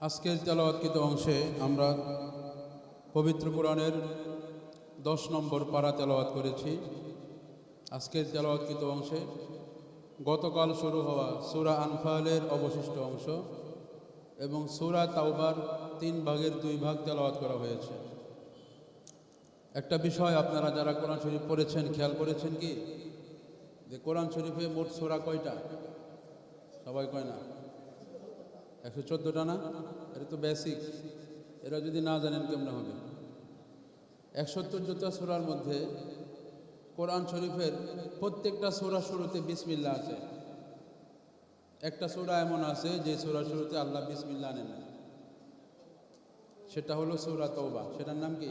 আজকের তেলাওয়াতকৃত অংশে আমরা পবিত্র কোরআনের দশ নম্বর পাড়া তেলাওয়াত করেছি। আজকের তেলাওয়াতকৃত অংশে গতকাল শুরু হওয়া সুরা আনফালের অবশিষ্ট অংশ এবং সুরা তাওবার তিন ভাগের দুই ভাগ তেলাওয়াত করা হয়েছে। একটা বিষয় আপনারা যারা কোরআন শরীফ পড়েছেন, খেয়াল করেছেন কি? যে কোরআন শরীফে মোট সুরা কয়টা? সবাই কয় না? একশো চোদ্দোটা না? এটা তো বেসিক এরা যদি না জানেন কেমন হবে? একশো চোদ্দোটা সুরার মধ্যে কোরআন শরীফের প্রত্যেকটা সুরা শুরুতে বিসমিল্লা আছে। একটা সুরা এমন আছে যে সুরা শুরুতে আল্লাহ বিসমিল্লা আনেন না। সেটা হলো সুরা তৌবা সেটার নাম কি?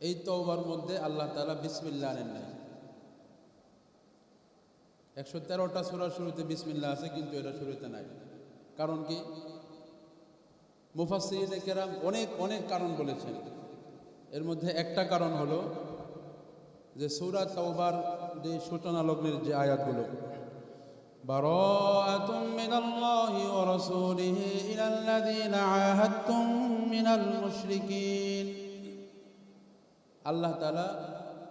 এই তৌবার মধ্যে আল্লাহ তালা বিসমিল্লা আনেন নাই। একশো তেরোটা সুরার শুরুতে বিসমিল্লা আছে কিন্তু এটা শুরুতে নাই কারণ কি মুফাসিনে কেরাম অনেক অনেক কারণ বলেছেন এর মধ্যে একটা কারণ হলো যে সুরা তৌবার যে সূচনা লগ্নের যে আয়াতগুলো براءة من الله ورسوله إلى الذين عاهدتم من المشركين আল্লাহ তালা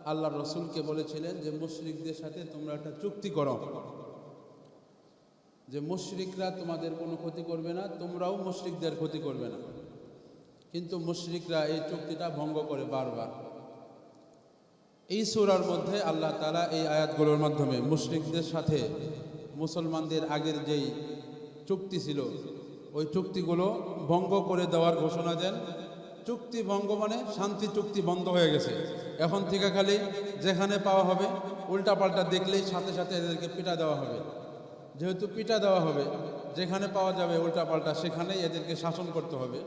আল্লাহ রসুলকে বলেছিলেন যে, মুশরিকদের সাথে তোমরা একটা চুক্তি করো। যে, মুশরিকরা তোমাদের কোনো ক্ষতি করবে না, তোমরাও মুশরিকদের ক্ষতি করবে না। কিন্তু মুশরিকরা এই চুক্তিটা ভঙ্গ করে বারবার। এই সুরার মধ্যে আল্লাহ তালা এই আয়াতগুলোর মাধ্যমে মুশরিকদের সাথে মুসলমানদের আগের যেই চুক্তি ছিল, ওই চুক্তিগুলো ভঙ্গ করে দেওয়ার ঘোষণা দেন। চুক্তি ভঙ্গ মানে শান্তি চুক্তি বন্ধ হয়ে গেছে। এখন থেকে খালি যেখানে পাওয়া হবে, উল্টাপাল্টা দেখলেই সাথে সাথে এদেরকে পিটা দেওয়া হবে। যেহেতু পিটা দেওয়া হবে, যেখানে পাওয়া যাবে উল্টাপাল্টা সেখানেই এদেরকে শাসন করতে হবে।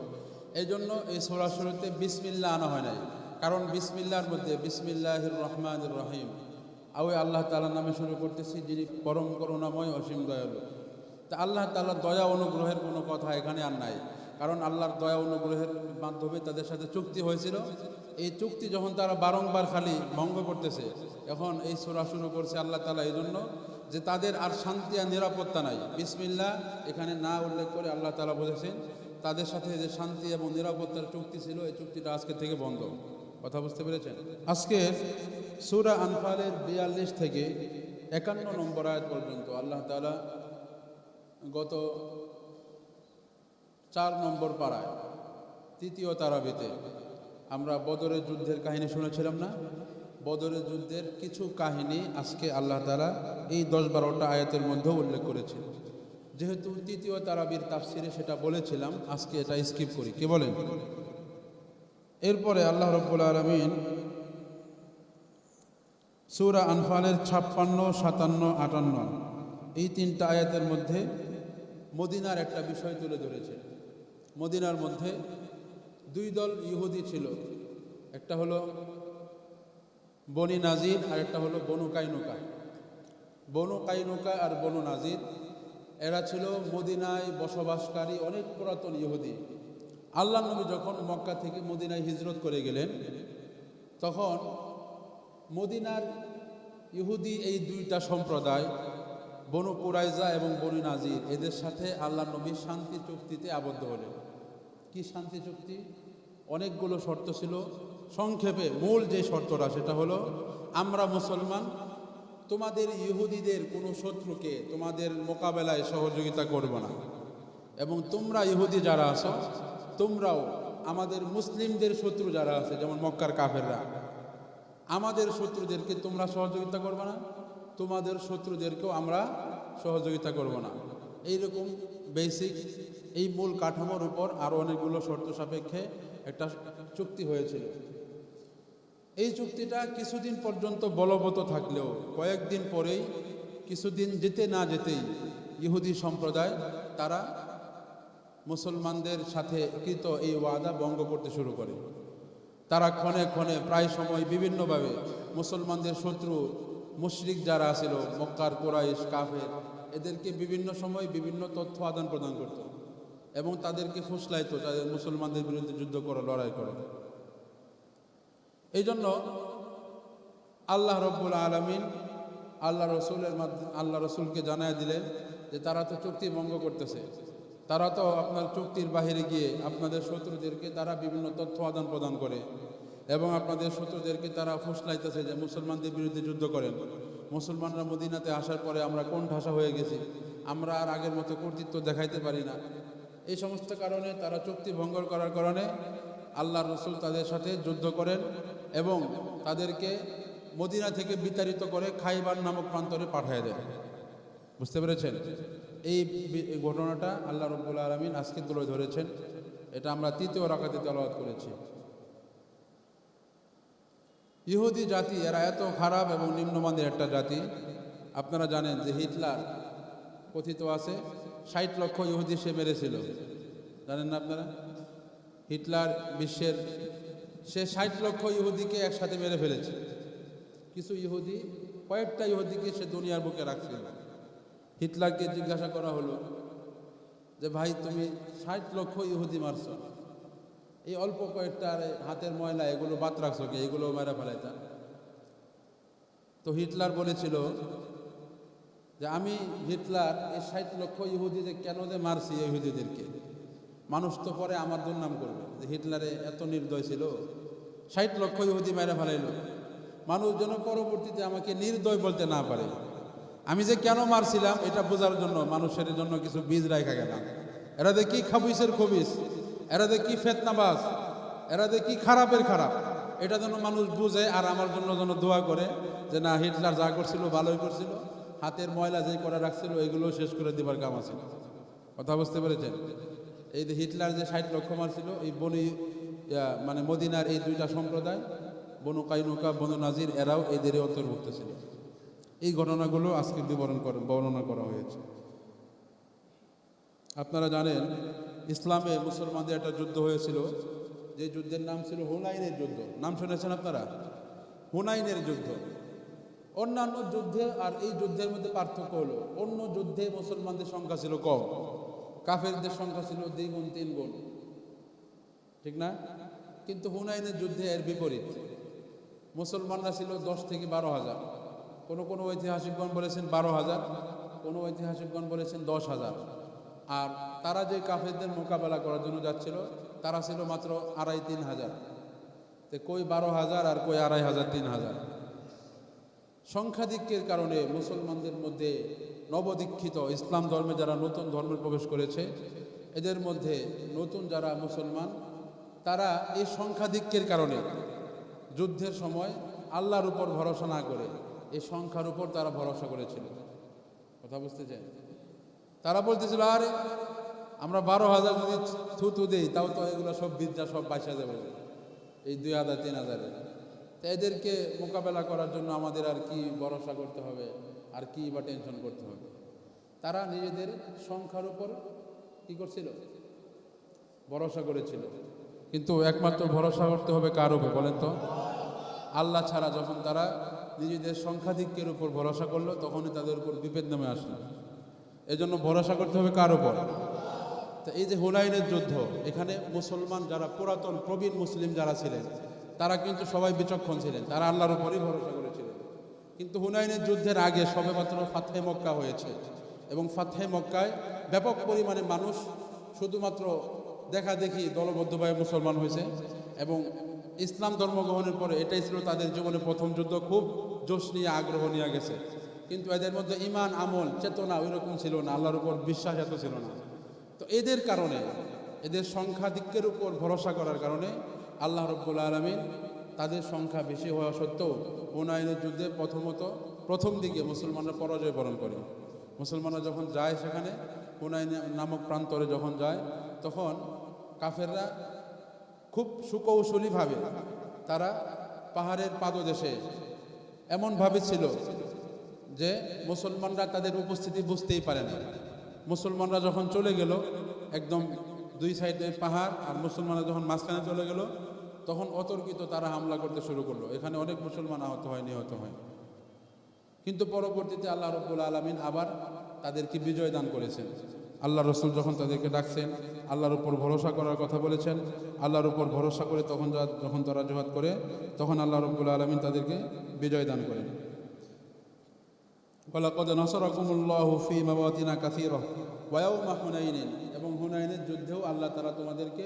এই জন্য এই সরাসরিতে বিসমিল্লা আনা হয় নাই। কারণ বিসমিল্লার মধ্যে বিসমিল্লাহ রহমান রহিম। আওই আল্লাহ তালার নামে শুরু করতেছি, যিনি পরম করুণাময় অসীম দয়ালু। তা আল্লাহ তালার দয়া অনুগ্রহের কোনো কথা এখানে আর নাই। কারণ আল্লাহর দয়া অনুগ্রহের মাধ্যমে তাদের সাথে চুক্তি হয়েছিল। এই চুক্তি যখন তারা বারংবার খালি ভঙ্গ করতেছে, এখন এই সোরা শুরু করছে আল্লাহ তালা এই জন্য যে তাদের আর শান্তি আর নিরাপত্তা নাই। বিসমিল্লা এখানে না উল্লেখ করে আল্লাহ তালা বলেছেন, তাদের সাথে যে শান্তি এবং নিরাপত্তার চুক্তি ছিল, এই চুক্তিটা আজকে থেকে বন্ধ। কথা বুঝতে পেরেছেন? আজকে সুরা আনফালের বিয়াল্লিশ থেকে একান্ন নম্বর আয়াত পর্যন্ত আল্লাহ তালা গত চার নম্বর পাড়ায়, তৃতীয় তারাবিতে। আমরা বদরের যুদ্ধের কাহিনী শুনেছিলাম না? বদরের যুদ্ধের কিছু কাহিনী আজকে আল্লাহ তালা এই দশ বারোটা আয়াতের মধ্যেও উল্লেখ করেছেন। যেহেতু তৃতীয় তারাবির তাফসিরে সেটা বলেছিলাম, আজকে এটা স্কিপ করি। কে বলেন? এরপরে আল্লাহ রব্বুল আলমিন সুরা আনফালের ছাপ্পান্ন, সাতান্ন, আটান্ন, এই তিনটা আয়াতের মধ্যে মদিনার একটা বিষয় তুলে ধরেছে মদিনার মধ্যে দুই দল ইহুদি ছিল। একটা হলো বনি নাজির আর একটা হলো বনু কাইনুকা। বনু কাইনুকা আর বনু নাজির, এরা ছিল মদিনায় বসবাসকারী অনেক পুরাতন ইহুদি। আল্লাহ নবী যখন মক্কা থেকে মদিনায় হিজরত করে গেলেন, তখন মদিনার ইহুদি এই দুইটা সম্প্রদায় বনু কুরাইজা এবং বনু নাজির, এদের সাথে আল্লাহ নবী শান্তি চুক্তিতে আবদ্ধ হলেন। কি শান্তি চুক্তি? অনেকগুলো শর্ত ছিল। সংক্ষেপে মূল যে শর্তটা, সেটা হলো, আমরা মুসলমান, তোমাদের ইহুদিদের কোনো শত্রুকে তোমাদের মোকাবেলায় সহযোগিতা করব না। এবং তোমরা ইহুদি যারা আছো, তোমরাও আমাদের মুসলিমদের শত্রু যারা আছে, যেমন মক্কার কাফেররা, আমাদের শত্রুদেরকে তোমরা সহযোগিতা করবে না। তোমাদের শত্রুদেরকেও আমরা সহযোগিতা করব না। এইরকম বেসিক এই মূল কাঠামোর উপর আরও অনেকগুলো শর্ত সাপেক্ষে একটা চুক্তি হয়েছিল। এই চুক্তিটা কিছুদিন পর্যন্ত বলবৎ থাকলেও কয়েকদিন পরেই, কিছুদিন যেতে না যেতেই ইহুদি সম্প্রদায় তারা মুসলমানদের সাথে কৃত এই ওয়াদা ভঙ্গ করতে শুরু করে। তারা ক্ষণে ক্ষণে প্রায় সময় বিভিন্নভাবে মুসলমানদের শত্রু মুশরিক যারা ছিল, মক্কার কোরাইশ, কাফের, এদেরকে বিভিন্ন সময় বিভিন্ন তথ্য আদান প্রদান করত এবং তাদেরকে ফুসলাইতো, তাদের মুসলমানদের বিরুদ্ধে যুদ্ধ করো, লড়াই করো। এই জন্য আল্লাহ রব্বুল আলমিন আল্লাহ রসুলের মাধ্যমে আল্লাহ রসুলকে জানায় দিলেন যে তারা তো চুক্তি ভঙ্গ করতেছে। তারা তো আপনার চুক্তির বাহিরে গিয়ে আপনাদের শত্রুদেরকে তারা বিভিন্ন তথ্য আদান প্রদান করে। এবং আপনাদের শত্রুদেরকে তারা ফুসলাইতেছে যে মুসলমানদের বিরুদ্ধে যুদ্ধ করেন। মুসলমানরা মদিনাতে আসার পরে আমরা কোন ঠাসা হয়ে গেছি, আমরা আর আগের মতো কর্তৃত্ব দেখাইতে পারি না। এই সমস্ত কারণে তারা চুক্তি ভঙ্গ করার কারণে আল্লাহ রসুল তাদের সাথে যুদ্ধ করেন এবং তাদেরকে মদিনা থেকে বিতাড়িত করে খাইবার নামক প্রান্তরে পাঠিয়ে দেন। বুঝতে পেরেছেন? এই ঘটনাটা আল্লাহ রব্বুল আলমিন আজকে তুলে ধরেছেন। এটা আমরা তৃতীয় রাখাতে তেলাওয়াত করেছি। ইহুদি জাতি, এরা এত খারাপ এবং নিম্নমানের একটা জাতি। আপনারা জানেন যে হিটলার কথিত আছে, ষাট লক্ষ ইহুদি সে মেরেছিল। জানেন না আপনারা? হিটলার বিশ্বের সে ষাট লক্ষ ইহুদিকে একসাথে মেরে ফেলেছে। কিছু ইহুদি, কয়েকটা ইহুদিকে সে দুনিয়ার বুকে রাখছিল হিটলারকে জিজ্ঞাসা করা হলো যে, ভাই, তুমি ষাট লক্ষ ইহুদি মারছ। এই অল্প কয়েকটা আর হাতের ময়লা, এগুলো বাদ রাখছো কি? এগুলো মেরা ফেলাইতা। তো হিটলার বলেছিল যে, আমি হিটলার, এই ষাট লক্ষ ইহুদিদের কেন যে মারছি ইহুদিদেরকে? মানুষ তো পরে আমার দুর্নাম করবে। যে হিটলারে এত নির্দয় ছিল। ষাট লক্ষ ইহুদি মেরে ফেলাইলো। মানুষ যেন পরবর্তীতে আমাকে নির্দয় বলতে না পারে। আমি যে কেন মারছিলাম, এটা বোঝার জন্য, মানুষের জন্য কিছু বীজ রাখা গেলাম এরা কি খাবিসের খবিস। এরা যে কি ফেতনাবাজ, এরা যে কি খারাপের খারাপ। এটা যেন মানুষ বুঝে আর আমার জন্য যেন দোয়া করে যে, না, হিটলার যা করছিল ভালোই করছিল। হাতের ময়লা যেই করে রাখছিল, এগুলো শেষ করে দেবার কাম আছে। কথা বুঝতে পেরেছেন? এই যে হিটলার যে ষাট লক্ষ মারছিল, এই বনি মানে মদিনার এই দুইটা সম্প্রদায়, বনু কাইনুকা, বনু নাজির, এরাও এদেরই অন্তর্ভুক্ত ছিল। এই ঘটনাগুলো আজকে বিবরণ করে বর্ণনা করা হয়েছে। আপনারা জানেন ইসলামে মুসলমানদের একটা যুদ্ধ হয়েছিল। যে যুদ্ধের নাম ছিল হুনাইনের যুদ্ধ। নাম শুনেছেন আপনারা? হুনাইনের যুদ্ধ। অন্যান্য যুদ্ধে আর এই যুদ্ধের মধ্যে পার্থক্য হলো, অন্য যুদ্ধে মুসলমানদের সংখ্যা ছিল কম। কাফেরদের সংখ্যা ছিল দ্বিগুণ তিন গুণ। ঠিক না? কিন্তু হুনাইনের যুদ্ধে এর বিপরীত। মুসলমানরা ছিল দশ থেকে বারো হাজার। কোনো কোনো ঐতিহাসিকগণ বলেছেন বারো হাজার, কোনো ঐতিহাসিকগণ বলেছেন দশ হাজার। আর তারা যে কাফেরদের মোকাবেলা করার জন্য যাচ্ছিল, তারা ছিল মাত্র আড়াই তিন হাজার। তো কই বারো হাজার আর কই আড়াই হাজার তিন হাজার? সংখ্যাধিক্যের কারণে মুসলমানদের মধ্যে নবদীক্ষিত ইসলাম ধর্মে যারা নতুন ধর্মে প্রবেশ করেছে, এদের মধ্যে নতুন যারা মুসলমান, তারা এই সংখ্যাধিক্যের কারণে যুদ্ধের সময় আল্লাহর উপর ভরসা না করে এই সংখ্যার উপর তারা ভরসা করেছিল। কথা বুঝতে চাই? তারা বলতেছিল, আরে, আমরা বারো হাজার যদি থুতু দিই, তাও তো এগুলো সব বিদ্যা সব বাঁচা যাবে এই দুই হাজার, তিন হাজারে। তো এদেরকে মোকাবেলা করার জন্য আমাদের আর কি ভরসা করতে হবে, আর কি বা টেনশন করতে হবে? তারা নিজেদের সংখ্যার উপর কি করছিল? ভরসা করেছিল। কিন্তু একমাত্র ভরসা করতে হবে কার উপর, বলেন তো? আল্লাহ ছাড়া যখন তারা নিজেদের সংখ্যাধিক্যের উপর ভরসা করল, তখনই তাদের উপর বিপদ নামে আসলো। এজন্য ভরসা করতে হবে কার উপর? তো এই যে হুনাইনের যুদ্ধ, এখানে মুসলমান যারা পুরাতন, প্রবীণ মুসলিম যারা ছিলেন, তারা কিন্তু সবাই বিচক্ষণ ছিলেন, তারা আল্লাহর উপরই ভরসা করেছিলেন। কিন্তু হুনাইনের যুদ্ধের আগে সবেমাত্র ফাতহে মক্কা হয়েছে এবং ফাতহে মক্কায় ব্যাপক পরিমাণে মানুষ শুধুমাত্র দেখা দেখি দলবদ্ধভাবে মুসলমান হয়েছে এবং ইসলাম ধর্ম গ্রহণের পরে এটাই ছিল তাদের জীবনে প্রথম যুদ্ধ, খুব জোশ নিয়ে আগ্রহ নিয়ে গেছে। কিন্তু এদের মধ্যে ইমান আমল, চেতনা ওই রকম ছিল না, আল্লাহর উপর বিশ্বাস এত ছিল না। তো এদের কারণে, এদের সংখ্যা দিকের উপর ভরসা করার কারণে আল্লাহ রব্বুল আলমিন তাদের সংখ্যা বেশি হওয়া সত্ত্বেও হুনাইনের যুদ্ধে প্রথমত প্রথম দিকে মুসলমানরা পরাজয় বরণ করে। মুসলমানরা যখন যায় সেখানে, হুনাইন নামক প্রান্তরে যখন যায়, তখন কাফেররা খুব সুকৌশলীভাবে তারা পাহাড়ের পাদদেশে এমনভাবে ছিল যে মুসলমানরা তাদের উপস্থিতি বুঝতেই পারে না। মুসলমানরা যখন চলে গেল, একদম দুই সাইডে পাহাড় আর মুসলমানরা যখন মাঝখানে চলে গেল, তখন অতর্কিত তারা হামলা করতে শুরু করল। এখানে অনেক মুসলমান আহত হয়, নিহত হয়। কিন্তু পরবর্তীতে আল্লাহ রব্বুল আলমিন আবার তাদেরকে বিজয় দান করেছেন। আল্লাহ রসুল যখন তাদেরকে ডাকছেন, আল্লাহর উপর ভরসা করার কথা বলেছেন, আল্লাহর উপর ভরসা করে তখন যখন তারা জোহাদ করে, তখন আল্লাহ রব্বুল আলমিন তাদেরকে বিজয় দান করেন। ফলাকদ নসরকুমুল্লাহ ফি মাবাতিনা ওয়া ওয়াউমা হুনাইনেন এবং হুনাইনের যুদ্ধেও আল্লাহ তারা তোমাদেরকে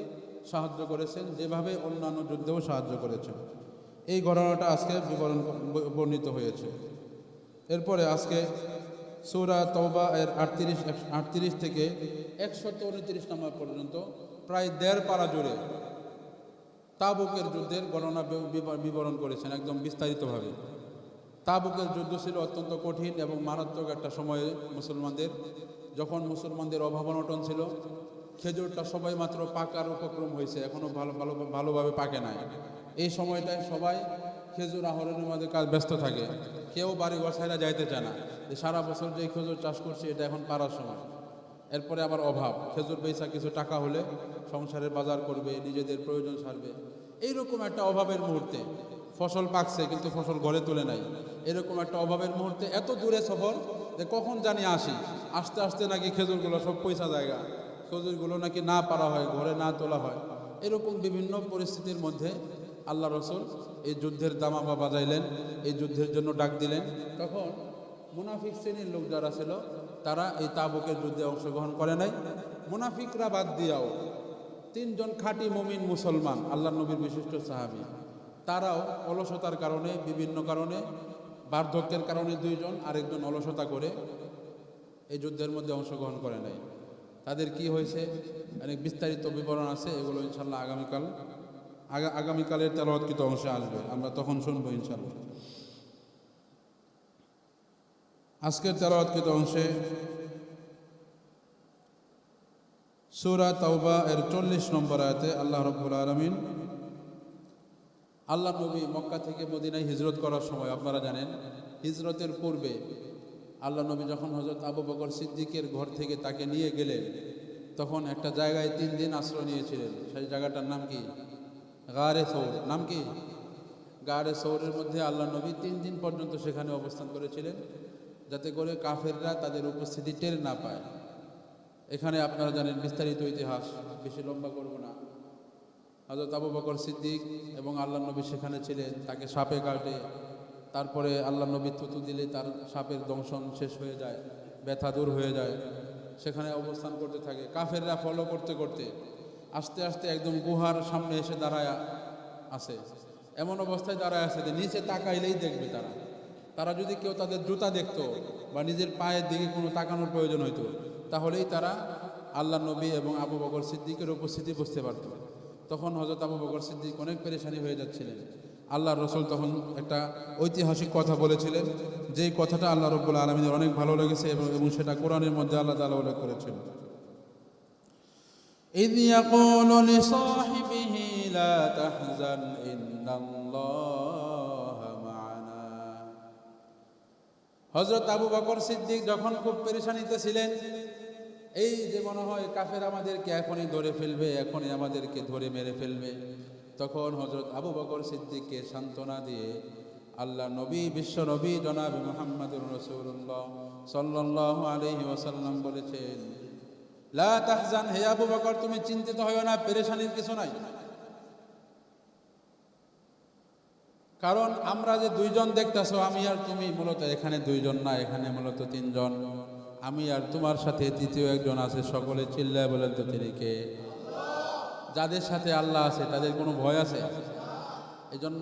সাহায্য করেছেন, যেভাবে অন্যান্য যুদ্ধেও সাহায্য করেছেন। এই ঘটনাটা আজকে বিবরণ বর্ণিত হয়েছে। এরপরে আজকে সূরা তওবা এর আটত্রিশ আটত্রিশ থেকে একশত উনত্রিশ নম্বর পর্যন্ত প্রায় দেড় পাড়া জুড়ে তাবুকের যুদ্ধের গণনা বিবরণ করেছেন একদম বিস্তারিতভাবে। তাবুকের যুদ্ধ ছিল অত্যন্ত কঠিন এবং মারাত্মক একটা সময়ে মুসলমানদের, যখন মুসলমানদের অভাব অনটন ছিল, খেজুরটা সবাই মাত্র পাকার উপক্রম হয়েছে এখনও ভালো ভালো, ভালোভাবে পাকে নাই। এই সময়টায় সবাই খেজুর আহরণের মধ্যে কাজ ব্যস্ত থাকে, কেউ বাড়ি বসাইরা যাইতে চায় না। যে সারা বছর যে খেজুর চাষ করছে, এটা এখন পারার সময়। এরপরে আবার অভাব, খেজুর বেচা কিছু টাকা হলে সংসারের বাজার করবে, নিজেদের প্রয়োজন সারবে। এইরকম একটা অভাবের মুহূর্তে ফসল পাকছে, কিন্তু ফসল ঘরে তুলে নাই। এরকম একটা অভাবের মুহূর্তে এত দূরে সফর যে কখন জানি আসি? আস্তে আস্তে নাকি খেজুরগুলো সব পয়সা জায়গা। খেজুরগুলো নাকি না পারা হয়, ঘরে না তোলা হয়। এরকম বিভিন্ন পরিস্থিতির মধ্যে আল্লাহ রসুল এই যুদ্ধের দামাবা বাজাইলেন, এই যুদ্ধের জন্য ডাক দিলেন। তখন মুনাফিক শ্রেণির লোক যারা ছিল, তারা এই তাবুকের যুদ্ধে অংশগ্রহণ করে নাই। মুনাফিকরা বাদ দিয়াও তিনজন খাঁটি মমিন মুসলমান আল্লাহ নবীর বিশিষ্ট সাহাবী, তারাও অলসতার কারণে, বিভিন্ন কারণে বার্ধক্যের কারণে দুইজন আরেকজন অলসতা করে এই যুদ্ধের মধ্যে অংশগ্রহণ করে নাই। তাদের কি হয়েছে? অনেক বিস্তারিত বিবরণ আছে, এগুলো ইনশাল্লাহ আগামীকাল, আগা, আগামীকালের তেলাওয়াতকৃত অংশে আসবে। আমরা তখন শুনব ইনশাল্লাহ আজকের তেলাওয়াতকৃত অংশে সুরা তাওবা এর চল্লিশ নম্বর আয়াতে আল্লাহ রব্বুল আলমিন আল্লাহ নবী মক্কা থেকে মদিনায় হিজরত করার সময়, আপনারা জানেন, হিজরতের পূর্বে আল্লাহ নবী যখন হজরত আবু বকর সিদ্দিকের ঘর থেকে তাকে নিয়ে গেলেন, তখন একটা জায়গায় তিন দিন আশ্রয় নিয়েছিলেন। সেই জায়গাটার নাম কি? গারে সৌর। নাম কি? গারে সৌরের মধ্যে আল্লাহ নবী তিন দিন পর্যন্ত সেখানে অবস্থান করেছিলেন, যাতে করে কাফেররা তাদের উপস্থিতি টের না পায়। এখানে আপনারা জানেন বিস্তারিত ইতিহাস, বেশি লম্বা করব না। হজরত আবু বকর সিদ্দিক এবং আল্লাহ নবী সেখানে ছিলেন, তাকে সাপে কাটে। তারপরে আল্লাহ নবী থুতু দিলে তার সাপের দংশন শেষ হয়ে যায়, ব্যথা দূর হয়ে যায়। সেখানে অবস্থান করতে থাকে। কাফেররা ফলো করতে করতে আস্তে আস্তে একদম গুহার সামনে এসে দাঁড়ায় আছে। এমন অবস্থায় দাঁড়ায় আছে যে নিচে তাকাইলেই দেখবে তারা। তারা যদি কেউ তাদের জুতা দেখত বা নিজের পায়ের দিকে কোনো তাকানোর প্রয়োজন হইতো, তাহলেই তারা আল্লাহ নবী এবং আবু বকর সিদ্দিকের উপস্থিতি বুঝতে পারত। তখন হজরত আবু বকর সিদ্দিক অনেক পেরেশানি হয়ে যাচ্ছিলেন আল্লাহ রসুল তখন একটা ঐতিহাসিক কথা বলেছিলেন যেই কথাটা আল্লাহ রব্বুল আলমিনের অনেক ভালো লেগেছে এবং এবং সেটা কোরআনের মধ্যে আল্লাহ তালা উল্লেখ করেছেন إذ يقول لصاحبه لا تحزن إن الله معنا হজরত আবু বকর সিদ্দিক যখন খুব পেরেশানিতে ছিলেন এই যে মনে হয় কাফের আমাদেরকে এখনই ধরে ফেলবে, এখনই আমাদেরকে ধরে মেরে ফেলবে। তখন হজরত আবু বকর সিদ্দিককে সান্ত্বনা দিয়ে আল্লাহ নবী, বিশ্ব নবী জনাব মোহাম্মদুর রসুল্লাহ সাল্লাহ আলহি ওসাল্লাম বলেছেন, লা হে আবু বকর, তুমি চিন্তিত হইও না, পেরেশানির কিছু নাই। কারণ আমরা যে দুইজন দেখতেছো, আমি আর তুমি মূলত এখানে দুইজন না, এখানে মূলত তিনজন। আমি আর তোমার সাথে তৃতীয় একজন আছে, সকলে চিল্লায় বলেন তো তিনি কে? যাদের সাথে আল্লাহ আছে, তাদের কোনো ভয় আছে? এজন্য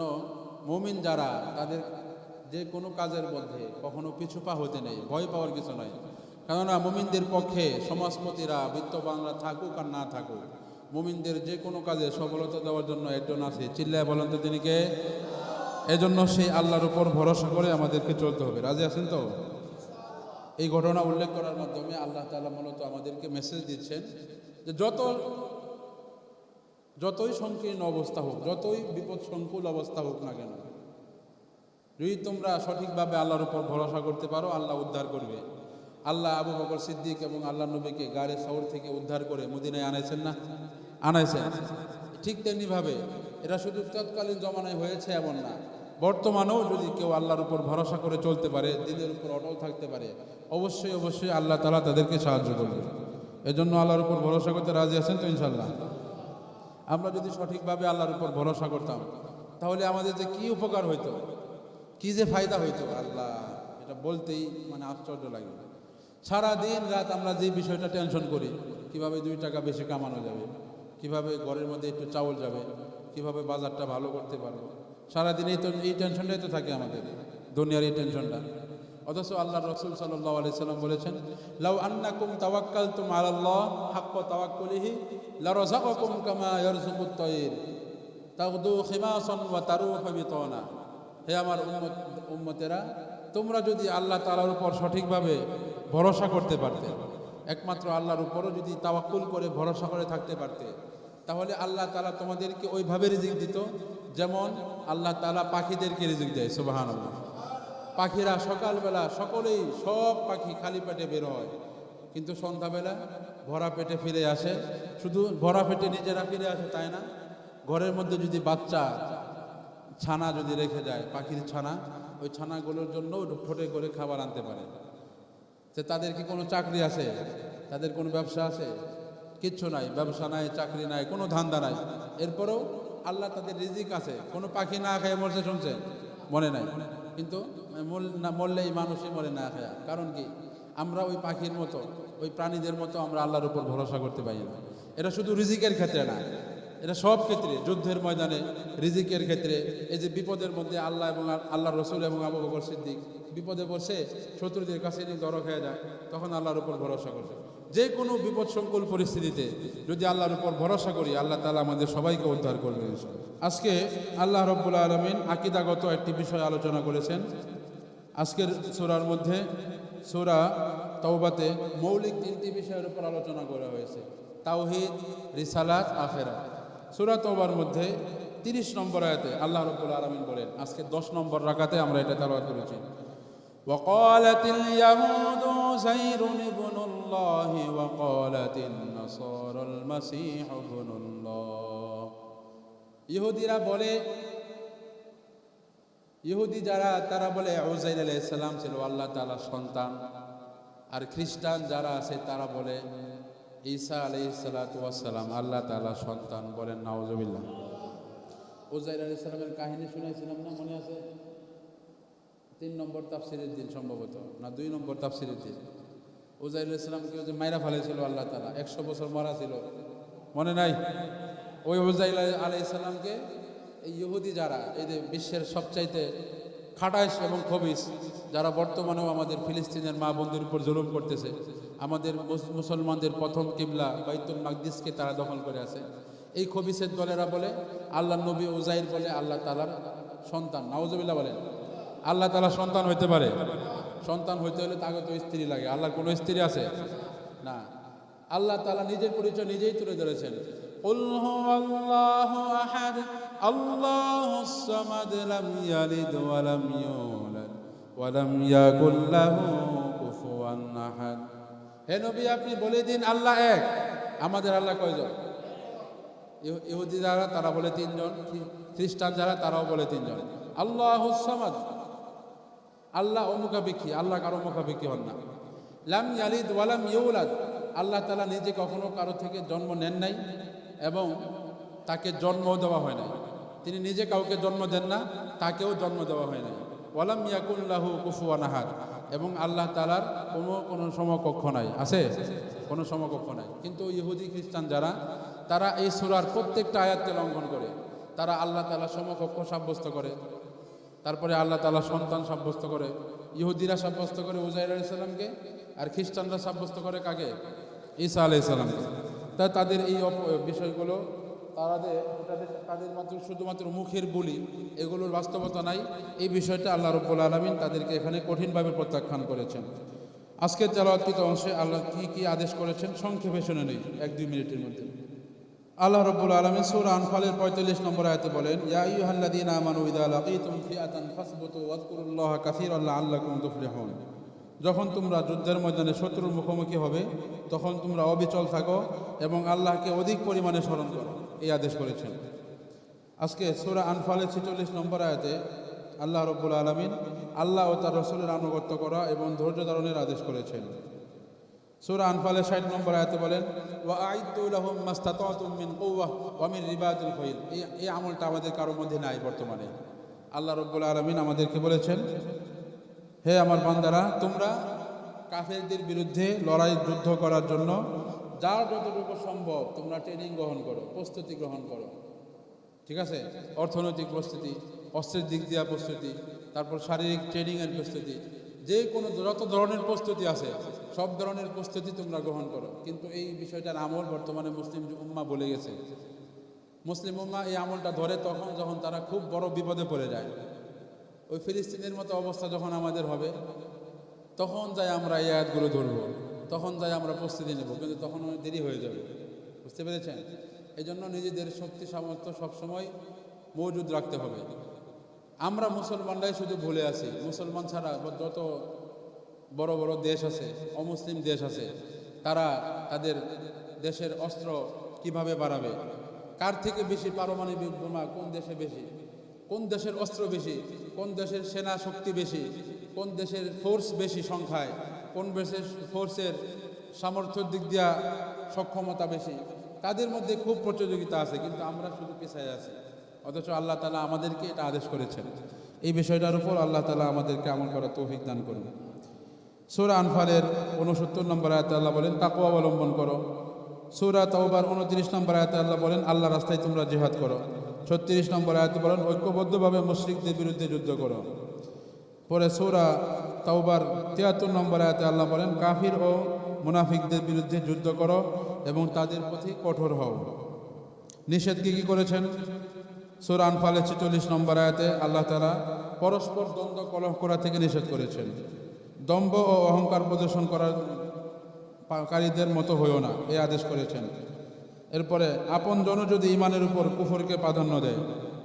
মুমিন যারা, তাদের যে কোনো কাজের মধ্যে কখনো পিছুপা হতে নেই, ভয় পাওয়ার কিছু নয় কেননা মুমিনদের পক্ষে সমাজপতিরা, বিত্তবানরা থাকুক আর না থাকুক, মুমিনদের যে কোনো কাজে সফলতা দেওয়ার জন্য একজন আছে। চিল্লায় বলেন তো তিনি কে? এজন্য সেই আল্লাহর উপর ভরসা করে আমাদেরকে চলতে হবে। রাজি আছেন তো? এই ঘটনা উল্লেখ করার মাধ্যমে আল্লাহ তাআলা মূলত আমাদেরকে মেসেজ দিচ্ছেন যে যত, যতই সংকীর্ণ অবস্থা হোক, যতই বিপদ সংকুল অবস্থা হোক না কেন, যদি তোমরা সঠিকভাবে আল্লাহর উপর ভরসা করতে পারো, আল্লাহ উদ্ধার করবে। আল্লাহ আবু বকর সিদ্দিক এবং আল্লাহ নবীকে গাড়ে শহর থেকে উদ্ধার করে মদিনায় আনাইছেন না? আনাইছেন। ঠিক তেমনিভাবে এটা শুধু তৎকালীন জমানায় হয়েছে এমন না। বর্তমানেও যদি কেউ আল্লাহর উপর ভরসা করে চলতে পারে, দিনের উপর অটল থাকতে পারে, অবশ্যই অবশ্যই আল্লাহ তালা তাদেরকে সাহায্য করবে। এজন্য আল্লাহর উপর ভরসা করতে রাজি আছেন তো ইনশাল্লাহ আমরা যদি সঠিকভাবে আল্লাহর উপর ভরসা করতাম, তাহলে আমাদের যে কি উপকার হইতো, কি যে ফায়দা হইতো, আল্লাহ, এটা বলতেই মানে আশ্চর্য লাগে। সারা দিন রাত আমরা যে বিষয়টা টেনশন করি, কীভাবে দুই টাকা বেশি কামানো যাবে, কীভাবে ঘরের মধ্যে একটু চাউল যাবে, কীভাবে বাজারটা ভালো করতে পারব সারাদিন এই এই টেনশনটাই তো থাকে আমাদের, দুনিয়ার এই টেনশনটা। অথচ আল্লাহ রসুল সাল্লাহ আলি সাল্লাম বলেছেন, লাউ আন্নাকুম তাওয়াক্কাল তুম আল্লাহ হাক্ক তাওয়াক্কুলিহি লারযাকাকুম কামা ইয়ারযুকুত তায়র তাগদু খিমাসান ওয়া তারুহু বিতানা। হে আমার উম্মত, উম্মতেরা, তোমরা যদি আল্লাহ তাআলার উপর সঠিকভাবে ভরসা করতে পারতে, একমাত্র আল্লাহর উপরও যদি তাওয়াক্কুল করে ভরসা করে থাকতে পারতে তাহলে আল্লাহ তাআলা তোমাদেরকে ওইভাবে রিজিক দিত যেমন আল্লাহ তাআলা পাখিদেরকে রিজিক দেয়, সুবহানাল্লাহ। পাখিরা সকালবেলা সকলেই সব পাখি খালি পেটে বের হয়। কিন্তু সন্ধ্যাবেলা ভরা পেটে ফিরে আসে। শুধু ভরা পেটে নিজেরা ফিরে আসে তাই না? ঘরের মধ্যে যদি বাচ্চা ছানা যদি রেখে যায়, পাখির ছানা, ওই ছানাগুলোর জন্য ঠোঁটে করে খাবার আনতে পারে। যে তাদের কি কোনো চাকরি আছে? তাদের কোনো ব্যবসা আছে? কিচ্ছু নাই, ব্যবসা নাই, চাকরি নাই, কোনো ধান্দা নাই। এরপরেও আল্লাহ তাদের রিজিক আছে, কোনো পাখি না খায় মরছে শুনছে মনে নাই। কিন্তু মরলে এই মানুষই মরে না খায়। কারণ কি? আমরা ওই পাখির মতো, ওই প্রাণীদের মতো আমরা আল্লাহর উপর ভরসা করতে পারি না। এটা শুধু রিজিকের ক্ষেত্রে না, এটা সব ক্ষেত্রে, যুদ্ধের ময়দানে রিজিকের ক্ষেত্রে। এই যে বিপদের মধ্যে আল্লাহ এবং আল্লাহ রসুল এবং আবু বকর সিদ্দিক বিপদে পড়ছে, শত্রুদের কাছে দরক হয়ে যায়, তখন আল্লাহর উপর ভরসা করছে। যে কোনো বিপদ সংকুল পরিস্থিতিতে যদি আল্লাহর উপর ভরসা করি আল্লাহ তালা আমাদের সবাইকে উদ্ধার করবে ইনশাআল্লাহ। আজকে আল্লাহ রব্বুল আলমিন আকিদাগত একটি বিষয় আলোচনা করেছেন আজকের সূরার মধ্যে সূরা তওবাতে মৌলিক তিনটি বিষয়ের উপর আলোচনা করা হয়েছে তাওহিদ রিসালাত আখেরা সূরা তওবার মধ্যে তিরিশ নম্বর আয়াতে আল্লাহ রব্বুল আলমিন বলেন আজকে দশ নম্বর রাকাতে আমরা এটা তালাওয়াত করেছি وقالت اليهود زير ابن الله وقالت النصارى المسيح ابن الله ইহুদিরা বলে ইহুদি যারা তারা বলে ওজাইর আলাইসাল্লাম ছিল আল্লাহ তাআলা সন্তান আর খ্রিস্টান যারা আছে তারা বলে ঈসা আলাইসালাম আল্লাহ তাআলা সন্তান বলেন নাওজবিল্লাহ ওজাইর আলাইসালামের কাহিনী শুনেছিলাম না মনে আছে তিন নম্বর তাফসিরের দিন সম্ভবত না দুই নম্বর তাফসিরের দিন উজাইল ইসলামকে যে মাইরা ফেলেছিল আল্লাহ তালা একশো বছর মরা ছিল। মনে নাই? ওই উজাইল আলাই ইসলামকে এই ইহুদি যারা, এই যে বিশ্বের সবচাইতে খাটাইশ এবং খবিস যারা বর্তমানেও আমাদের ফিলিস্তিনের মা বন্ধুর উপর জুলুম করতেছে, আমাদের মুসলমানদের প্রথম কিবলা বাইতুল মাকদিসকে তারা দখল করে আছে। এই খবিসের দলেরা বলে আল্লাহ নবী উজাইর বলে আল্লাহ তালার সন্তান। নাউজবিল্লাহ বলেন, আল্লাহ তালা সন্তান হইতে পারে। সন্তান হইতে হলে তাকে তো স্ত্রী লাগে। আল্লাহর কোনো স্ত্রী আছে? না। আল্লাহ তালা নিজের পরিচয় নিজেই তুলে ধরেছেন। হে নবী, আপনি বলে দিন, আল্লাহ এক, আমাদের আল্লাহ কয়জন? ইহুদি যারা, তারা বলে তিনজন খ্রিস্টান যারা, তারাও বলে তিনজন। আল্লাহ সামাদ। আল্লাহ অমুখাপেক্ষী, আল্লাহ কারও মুখাপেক্ষী হন না। লাম ইয়ালিদ ওয়ালাম ইউলাদ, আল্লাহ তালা নিজে কখনো কারও থেকে জন্ম নেন নাই এবং তাকে জন্ম দেওয়া হয় নাই। তিনি নিজে কাউকে জন্ম দেন না, তাকেও জন্ম দেওয়া হয় নাই। ওয়ালাম ইয়াকুল্লাহু কুফুয়ান আহাদ, এবং আল্লাহ তালার কোনো কোনো সমকক্ষ নাই। আছে? কোনো সমকক্ষ নাই। কিন্তু ইহুদি খ্রিস্টান যারা, তারা এই সুরার প্রত্যেকটা আয়াতকে লঙ্ঘন করে। তারা আল্লাহ তালা সমকক্ষ সাব্যস্ত করে। তারপরে আল্লাহ তালা সন্তান সাব্যস্ত করে, ইহুদিরা সাব্যস্ত করে উজাইর আলাইসাল্লামকে আর খ্রিস্টানরা সাব্যস্ত করে কাকে? ঈসা আলাইসাল্লামকে তা তাদের এই বিষয়গুলো তাদের তাদের তাদের মাত্র শুধুমাত্র মুখের বলি, এগুলোর বাস্তবতা নাই। এই বিষয়টা আল্লাহ রব্বুল আলমিন তাদেরকে এখানে কঠিনভাবে প্রত্যাখ্যান করেছেন। আজকের তেলাওয়াতকৃত অংশে আল্লাহ কি কি আদেশ করেছেন সংক্ষেপে শুনে নেই, এক দুই মিনিটের মধ্যে। আল্লাহ রব্বুল আলমিন সূরা আনফালের পঁয়তাল্লিশ নম্বর আয়াতে বলেন যখন তোমরা যুদ্ধের ময়দানে শত্রুর মুখোমুখি হবে, তখন তোমরা অবিচল থাকো এবং আল্লাহকে অধিক পরিমাণে স্মরণ করো, এই আদেশ করেছেন। আজকে সুরা আনফালের ছেচল্লিশ নম্বর আয়াতে আল্লাহ রব্বুল আলমিন আল্লাহ ও তার রসুলের আনুগত্য করা এবং ধৈর্য ধারণের আদেশ করেছেন। সূরা আনফালের 60 নম্বর আয়াতে বলেন, ওয়া আইদু লাহুম মাস্তাতাতুম মিন কুওয়াহ ওয়া মিন রিবাতিল খাইল এই এই আমলটা আমাদের কারোর মধ্যে নাই বর্তমানে। আল্লাহ রাব্বুল আলামিন আমাদেরকে বলেছেন, হে আমার বান্দারা, তোমরা কাফেরদের বিরুদ্ধে লড়াই যুদ্ধ করার জন্য যার যতটুকু সম্ভব তোমরা ট্রেনিং গ্রহণ করো, প্রস্তুতি গ্রহণ করো। ঠিক আছে? অর্থনৈতিক প্রস্তুতি, অস্ত্রের দিক দিয়া প্রস্তুতি, তারপর শারীরিক ট্রেনিংয়ের প্রস্তুতি, যে কোনো যত ধরনের প্রস্তুতি আছে সব ধরনের প্রস্তুতি তোমরা গ্রহণ করো। কিন্তু এই বিষয়টার আমল বর্তমানে মুসলিম উম্মা বলে গেছে। মুসলিম উম্মা এই আমলটা ধরে তখন যখন তারা খুব বড় বিপদে পড়ে যায়। ওই ফিলিস্তিনের মতো অবস্থা যখন আমাদের হবে, তখন যাই আমরা এই আয়াতগুলো ধরবো, তখন যাই আমরা প্রস্তুতি নেব, কিন্তু তখন দেরি হয়ে যাবে। বুঝতে পেরেছেন? এই জন্য নিজেদের শক্তি, সামর্থ্য সবসময় মজুদ রাখতে হবে। আমরা মুসলমানরাই শুধু ভুলে আছি। মুসলমান ছাড়া যত বড় বড় দেশ আছে, অমুসলিম দেশ আছে, তারা তাদের দেশের অস্ত্র কীভাবে বাড়াবে? কার থেকে বেশি পারমাণবিক বোমা কোন দেশে বেশি? কোন দেশের অস্ত্র বেশি? কোন দেশের সেনা শক্তি বেশি? কোন দেশের ফোর্স বেশি সংখ্যায়? কোন দেশের ফোর্সের সামর্থ্যের দিক দিয়া সক্ষমতা বেশি? তাদের মধ্যে খুব প্রতিযোগিতা আছে, কিন্তু আমরা শুধু পেছায় আছি। অথচ আল্লাহ তালা আমাদেরকে এটা আদেশ করেছেন। এই বিষয়টার উপর আল্লাহ তালা আমাদেরকে আমল করার তৌফিক দান করুন। সুরা আনফালের উনসত্তর নম্বর আয়তে আল্লাহ বলেন তাকু অবলম্বন করো। সুরা তাওবার উনত্রিশ নম্বর আয়তে আল্লাহ বলেন আল্লাহ রাস্তায় তোমরা জেহাদ করো। ছত্রিশ নম্বর আয়তে বলেন, ঐক্যবদ্ধভাবে মুশরিকদের বিরুদ্ধে যুদ্ধ করো। পরে সৌরা তাওবার তিয়াত্তর নম্বর আয়তে আল্লাহ বলেন, কাফির ও মুনাফিকদের বিরুদ্ধে যুদ্ধ করো এবং তাদের প্রতি কঠোর হও। নিষেধ কী কি করেছেন? সুরা আনফালের ছেচল্লিশ নম্বর আয়াতে আল্লাহ তালা পরস্পর দ্বন্দ্ব কলহ করা থেকে নিষেধ করেছেন। দম্ভ ও অহংকার প্রদর্শন করার কারীদের মতো হইও না, এই আদেশ করেছেন। এরপরে আপন জন যদি ইমানের উপর কুফরকে প্রাধান্য দেয়,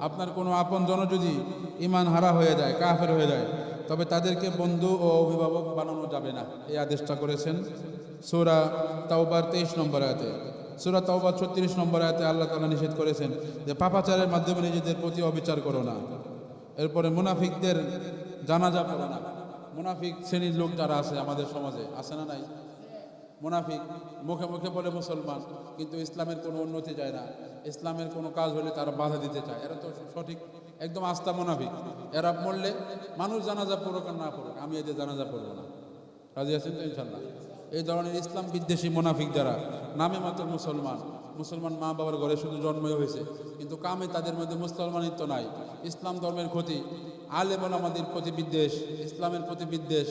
আপনার কোনো আপন জন যদি ইমান হারা হয়ে যায়, কাফের হয়ে যায়, তবে তাদেরকে বন্ধু ও অভিভাবক বানানো যাবে না, এই আদেশটা করেছেন সুরা তাওবার তেইশ নম্বর আয়াতে। সুরা তাওবার ছত্রিশ নম্বর আয়াতে আল্লাহ তালা নিষেধ করেছেন যে পাপাচারের মাধ্যমে নিজেদের প্রতি অবিচার করো না। এরপরে মুনাফিকদের জানাজা পড়ো না। মুনাফিক শ্রেণির লোক যারা আছে আমাদের সমাজে, আছে না নাই? মুনাফিক, মুখে মুখে বলে মুসলমান, কিন্তু ইসলামের কোনো উন্নতি চায় না। ইসলামের কোনো কাজ হলে তারা বাধা দিতে চায়। এরা তো সঠিক, একদম আস্থা মুনাফিক। এরা মরলে মানুষ জানাজা পড়ুক না পড়ুক, আমি এদের জানাজা পড়ব না। রাজি আছেন তো ইনশাল্লাহ? এই ধরনের ইসলাম বিদ্বেষী মুনাফিক যারা, নামে মাত্র মুসলমান। মুসলমান মা বাবার ঘরে শুধু জন্মই হয়েছে। কিন্তু কামে তাদের মধ্যে মুসলমানিত্ব নাই। ইসলাম ধর্মের ক্ষতি। আলে বল আমাদের প্রতি বিদ্বেষ। ইসলামের প্রতি বিদ্বেষ।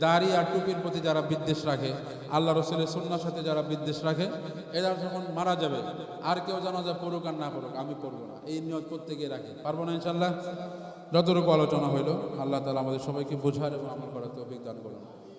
দাড়ি আর টুপির প্রতি যারা বিদ্বেষ রাখে আল্লাহ রসুলের সন্ন্যার সাথে যারা বিদ্বেষ রাখে, এরা যখন মারা যাবে, আর কেউ জানাজা পড়ুক আর না পড়ুক, আমি পড়ব না। এই নিয়ত প্রত্যেকে রাখে। পারব না ইনশাল্লাহ যতটুকু আলোচনা হইল, আল্লাহ তালা আমাদের সবাইকে বোঝার এবং আমার করার তৌফিক দান করুন।